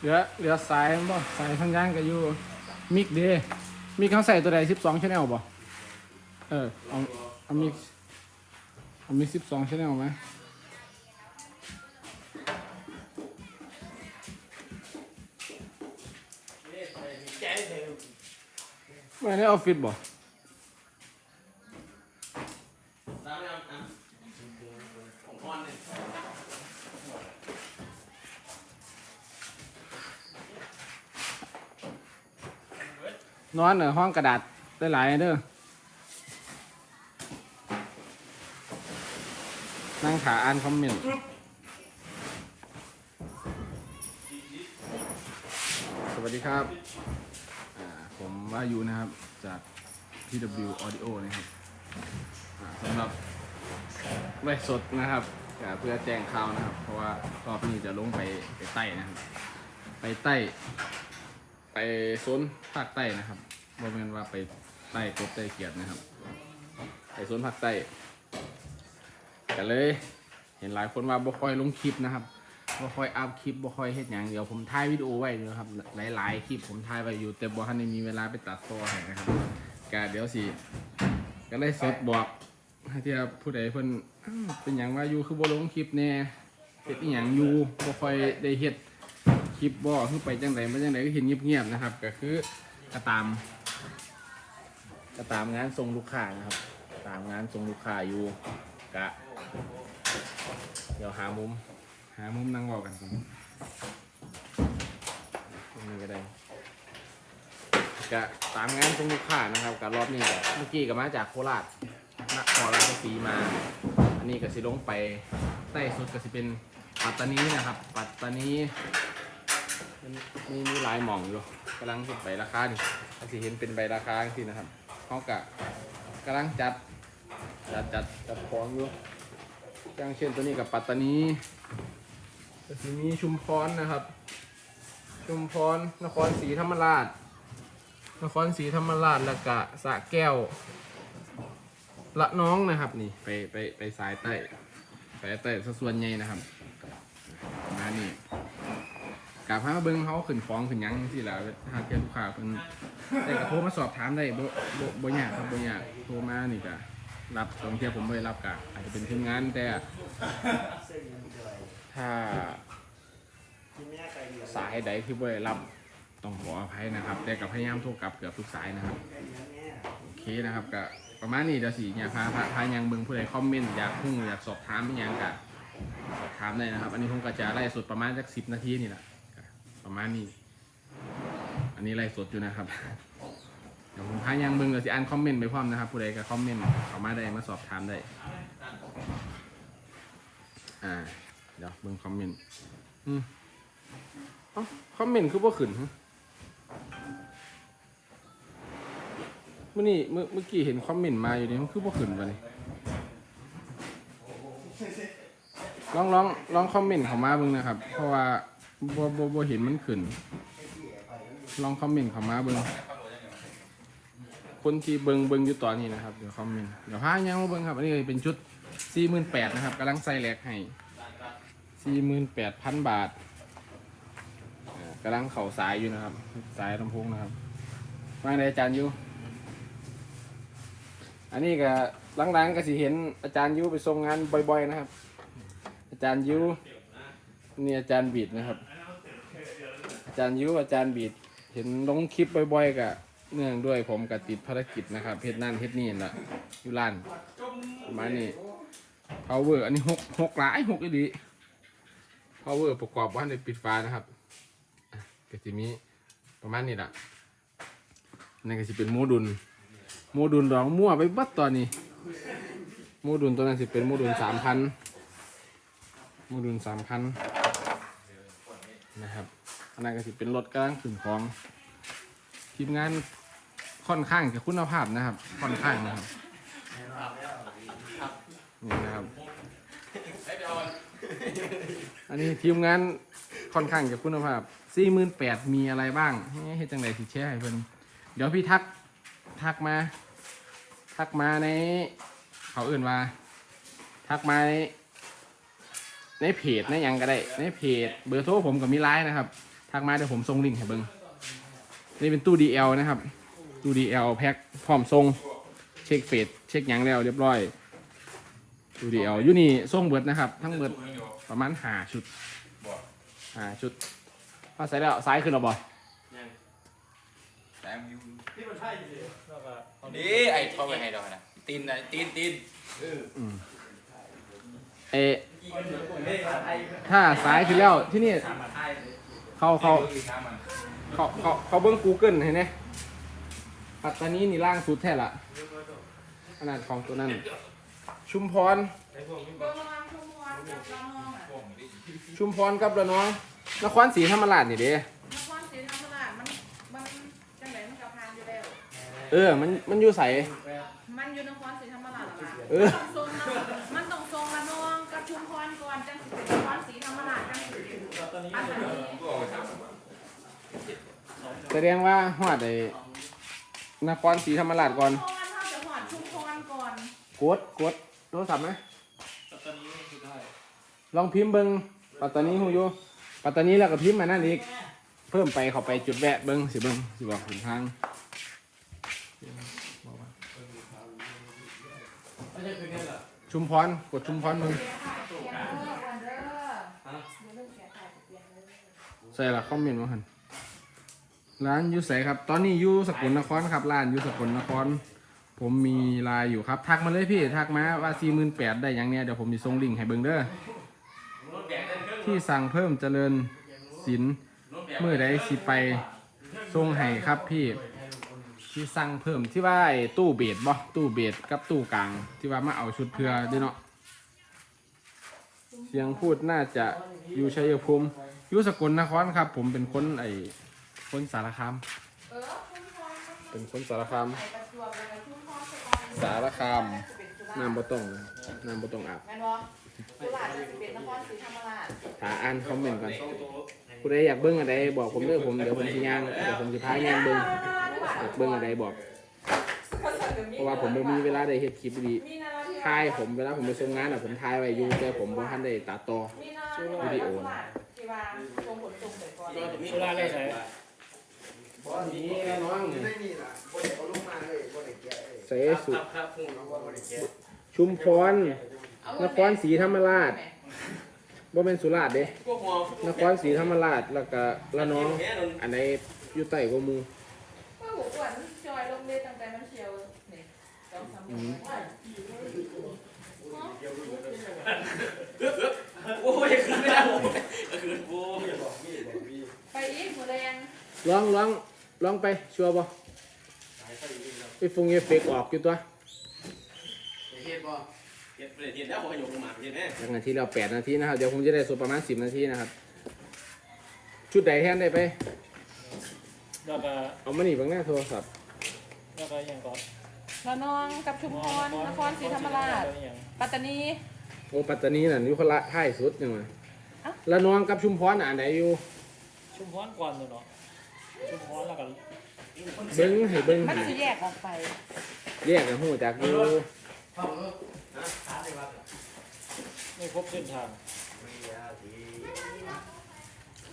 เหลือเหลือสายบ่สายทางย่างก็อยู่มิกเดมิกเขาใส่ตัวใดสิบสองชแนลบ่เออเอาเอามิกเอามิกสิบสองชแนลไหมไม่ได้ออฟฟิศบ่ นอนในห้องกระดาษได้หลายเด้อนั่งขาอ่านคอมเมนต์สวัสดีครับอ่าผมว่าอยู่นะครับจาก TW Audio นะครับอ่าสำหรับไว้สดนะครับเพื่อแจ้งข่าวนะครับ เพราะว่ารอบนี้จะลงไปไปใต้นะครับ ไปใต้ โซนภาคใต้นะครับบ่แม่นว่าไปใต้กบใต้เขียดนะครับ ไปโซนภาคใต้ก็เลย เห็นหลายคนว่าบ่ค่อยลงคลิปนะครับบ่ค่อยอัพคลิปบ่ค่อยเฮ็ดหยังเดี๋ยวผมถ่ายวิดีโอไว้นะครับ หลายๆคลิปผมถ่ายไว้อยู่แต่บ่ทันได้มีเวลาไปตัดต่อให้นะครับก็เดี๋ยวสิก็เลยสดบอกที่ผู้ใดเพิ่นเป็นหยังว่าอยู่คือบ่ลงคลิปแน่เฮ็ดอีหยังอยู่บ่ค่อยได้เฮ็ด คลิปบ่คือไปจังไดมาจังไดก็เห็นเงียบๆนะครับ ก็คือก็ตามก็ตามงานส่งลูกค้านะครับ ตามงานส่งลูกค้าอยู่กะ เดี๋ยวหามุม หามุมนั่งบอกกันก่อนตรงนี้ก็ได้กะตามงานส่งลูกค้านะครับกับรอบนี้ก็เมื่อกี้ก็มาจากโคราชนครราชสีมา อันนี้ก็สิลงไปใต้สุดก็สิเป็นปัตตานีนะครับ ปัตตานี มีมีหลายหม่องอยู่กำลังคิดใบราคานี่สิเห็นเป็นใบราคาที่นะครับเขากะกำลังจัดจัดจัดจัดของอยู่อย่างเช่นตัวนี้กับปัตตานีสิมีชุมพรนะครับ ชุมพรนครศรีธรรมราช นครศรีธรรมราชล้วก็สะแก้ว ละน้องนะครับนี่ไปไปไปสายใต้สายใต้ซะส่วนใหญ่นะครับมานี้ กาพามาเบิ้งเขาขึ้นฟ้องขึ้นหยังที่ละหากแกลูกค้าเพิ่นได้ก็โทรมาสอบถามได้บ่บ่บ่ยากครับบ่ยากโทรมานี่ก็รับตรงเที่ผมไม่ได้รับก็อาจจะเป็นทีมงานแต่ถ้าสายใดที่บ่ได้รับต้องขออภัยนะครับ แต่ก็พยายามโทรกลับเกือบทุกสายนะครับโอเคนะครับก็ประมาณนี้เดี๋ยวสิเนี่ยพาพาพายังเบิ่งผู้ใดคอมเมนต์อยากพุ่งอยากสอบถามเป็นยังก็สอบถามได้นะครับ อันนี้ผมก็จะไล่สุดประมาณสักสิบนาทีนี่แหละ ประมาณนี้ อันนี้ไลฟ์สดอยู่นะครับ เดี๋ยวผมพายังเบิ่งเดี๋ยวสิอ่านคอมเมนต์ไปพร้อมนะครับ ผู้ใดก็คอมเมนต์เข้ามาได้มาสอบถามได้ อ่า เดี๋ยวเบิ่งคอมเมนต์ อืมเอ้าคอมเมนต์คือบ่ขึ้นฮะเมื่อนี้เมื่อเมื่อกี้เห็นคอมเมนต์มาอยู่นี่มันคือบ่ขึ้นวะนี่ลองลองลองคอมเมนต์เข้ามาเบิ่งนะครับ เพราะว่า บ่บ่บ่เห็นมันขึ้น ลองคอมเมนต์เข้ามาเบิ่งคนที่เบิ่งเบิ่งอยู่ตอนนี้นะครับ เดี๋ยวคอมเมนต์ เดี๋ยวพายังมาเบิ่งครับ อันนี้เป็นชุด 48,000นะครับกำลังใส่แหลกให้ 48,000 บาทอ่ากำลังเข่าสายอยู่นะครับ สายลำโพงนะครับวางในอาจารย์อยู่อันนี้ก็หลังๆก็สิเห็นอาจารย์ยูไปส่งงานบ่อย ๆ นะครับ อาจารย์ยูนี่อาจารย์บีดนะครับ จารย์ยูอาจารย์บีดเห็นลงคลิปบ่อยๆกับเนื่องด้วยผมกับติดภารกิจนะครับเฮ็ดนั่นเฮ็ดนี่น่ะอยู่ร้านประมาณนี้ power อันนี้หกหกหลายหกอีดี power ประกอบว่าในปิดฟ้านะครับก็จะมีประมาณนี้ละนั่นก็จะเป็นโมดูลโมดูลดองมั่วไปบัดตอนนี้โมดูลตัวนั้นสิเป็นโมดูลสามพันโมดูลสามพัน นั้นก็สิเป็นรถกำลังขึ้นของทีมงานค่อนข้างจะคุณภาพนะครับ ค่อนข้างนะครับนี่นะครับ อันนี้ทีมงานค่อนข้างจะคุณภาพสี่หมื่นแปดมีอะไรบ้างเฮ้ยเฮ็ดจังไดสิแชร์ให้เพิ่นเดี๋ยวพี่ทักทักมา ทักมาในเขาอื่นว่าทักมาในในเพจในยังก็ได้ ในเพจเบอร์โทรผมกับมีไลน์นะครับ ทักมาเดี๋ยวผมส่งลิงก์ให้เบิ้งนี่เป็นตู้ DL นะครับ ตู้ DL แพ็คพร้อมส่งเช็คเฟสเช็คหยังแล้วเรียบร้อย ตู้ DL อยู่นี่ส่งเบิดนะครับ ทั้งเบิดประมาณหาชุดหาชุดพอใส่แล้วซ้ายขึ้นเราบ่แต่มิวนี่ไอ้เข้าไปให้ดอกนะตีนนะตีนตีนเออถ้าซ้ายขึ้นแล้วที่นี่ เขาเขาเขาเขาเขาเบิ้ง Google เห็นไหมปัตตานีนี่ล่างสุดแท้ละขนาดของตัวนั้น ชุมพร เบอร์ระวังชุมพรกับระนองอะชุมพรกับระนอง นครศรีธรรมราชนี่เด้ นครศรีธรรมราชมันมันจังไหนมันกับพานอยู่แล้ว เออ มัน มันอยู่ใส มันอยู่นครศรีธรรมราชล่ะเออมันต้องทรงระนองกับชุมพรก่อนจังสิเป็นนครศรีธรรมราชจังสิ เป็นปัตตานีแสดงว่าฮอดไอ้นครศรีธรรมราชก่อนชุมพรเขาจะหอดชุมพรก่อนกดกดโทรศัพท์ไหมลองพิมพ์เบิงปัตตานีหูอยู่ปัตตานีแล้วก็พิมพ์มานั่นอีก เพิ่มไปเข้าไปจุดแวะเบิงสิเบิงสิบอกถึงทางชุมพรกดชุมพรมึงเปลี่ยนเด้อวันเด้อเดี๋ยวเรื่องแกถ่ายเปลี่ยนเลย ใส่ละคอมเมนต์มาหันร้านอยูใสครับ ตอนนี้อยู่สกลนครครับร้านอยู่สกลนคร ผมมีไลน์อยู่ครับ ทักมาเลยพี่ทักมาว่าสี่หมื่นแปดได้อย่างเนี้ยเดี๋ยวผมจะส่งลิงก์ให้เบิงเด้อที่สั่งเพิ่มเจริญศิลป์เมื่อใดสิไปส่งให้ครับพี่ที่สั่งเพิ่มที่ว่าตู้เบสบ่ตู้เบสกับตู้กลาง ที่ว่ามาเอาชุดเพื่อด้วยเนาะเสียงพูดน่าจะอยู่ชัยภูมิ อยู่สกลนครครับ ผมเป็นคนไอ้คนสารคาม เออชุมพรมันเป็นคนสารคาม ใส่ประจวบเลยชุมพรสกลสารคาม น้ำบ่ต้องน้ำบ่ต้องอาบแม่นบ่สุราษฎร์จะสิเป็นนครศรีธรรมราชถาอ่านคอมเมนต์ก่อนผู้ใดอยากเบิ่งอะไรบอกผมเด้อผมเดี๋ยวผมสิย่างเดี๋ยวผมสิพาย่างเบิ่งอยากเบิ่งอะไรบอก เพราะว่าผมบ่มีเวลาได้เฮ็ดคลิปดีมีนาราธิวาสถ่ายผมเวลาผมไปส่งงานอะผมถ่ายไว้อยู่แต่ผมบ่ทันได้ตัดต่อ มีนาราธิวาส วิดีโอที่ว่าทรงผลทรงไปก่อนสุราเลยใช่บ่นี้น้องไม่มีล่ะบ่ได้เอาลงมาเลยบ่ได้แกะเลยเสสุครับครับพุ่งเอาว่าบ่ได้แกะชุมพรนครศรีธรรมราชบ่แม่นสุราษฎร์เด้พวกหัวนครศรีธรรมราชแล้วก็ระนอง อันไหนอยู่ใต้กว่าหมู่ว่าหัวอ้วนจอยลงเลยตั้งแต่มันเชียวนี่สองสามมื้อโอ้ยคืนไม่ได้ผมคืนโอ้ย ไปอีกหัวแรง ลองลองลองไปชัวร์บ่ไอ้ฟงเอฟเฟกต์ออกอยู่ตัวเฮ็ดบ่เฮ็ดเฮ็ดแล้วผมอยู่ลงมาเฮ็ดแน่จากนาทีเราแปดนาทีนะครับเดี๋ยวผมจะได้สุดประมาณสิบนาทีนะครับ ชุดใดแทนได้ไปแล้วก็เอามาหนีบางหน้าโทรศัพท์แล้วก็ยังก่อนระนองกับชุมพรนครศรีธรรมราช ปัตตานีโอ้ปัตตานีน่ะอยู่คนละท้ายสุดยังไงเอ้าละนองกับชุมพรน่ะอันไหนอยู่ ชุมพรก่อนเนาะ ชุมพรแล้วก็เบิ้งให้เบิ้งมันจะแยกออกไปแยกกันหูจากอยู่ไม่ครบเส้นทาง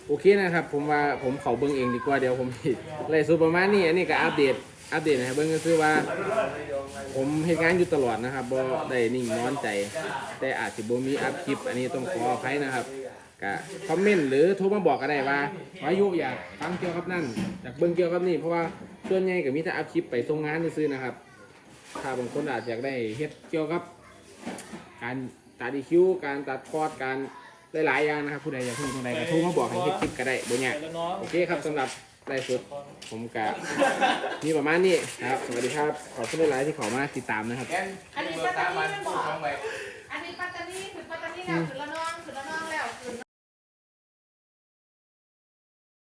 โอเคนะครับ ผมว่าผมเขาเบิ้งเองดีกว่าเดี๋ยวผมสิไล่สุดประมาณนี้อันนี้ก็อัปเดตอัปเดตให้เบิ้งก็คือว่า ผมเฮ็ดงานอยู่ตลอดนะครับบ่ได้นิ่งนอนใจ แต่อาจสิบ่มีอัพคลิป อันนี้ต้องขออภัยนะครับ ก็คอมเมนต์หรือโทรมาบอกก็ได้ว่าวายุอยากฟังเกี่ยวกับนั่นอยากเบิ่งเกี่ยวกับนี่เพราะว่าส่วนใหญ่ก็มีแต่อัพคลิปไปส่งงานซื่อนะครับ ถ้าบางคนอาจอยากได้เฮ็ดเกี่ยวกับ การตัดดีคิวการตัดคอร์ดการหลายๆอย่างนะครับผู้ใดอยากรู้ตรงใดก็โทรมาบอกให้เฮ็ดคลิปก็ได้บ่ยากแล้วน้องโอเคครับสำหรับไลฟ์สดผมกะมีประมาณนี้นะครับสวัสดีครับขอบคุณหลายๆที่เขอมาติดตามนะครับแกนเบอร์ตามมันช่องไปอันนี้ปัตตานีคือปัตตานีแล้วคือระนอง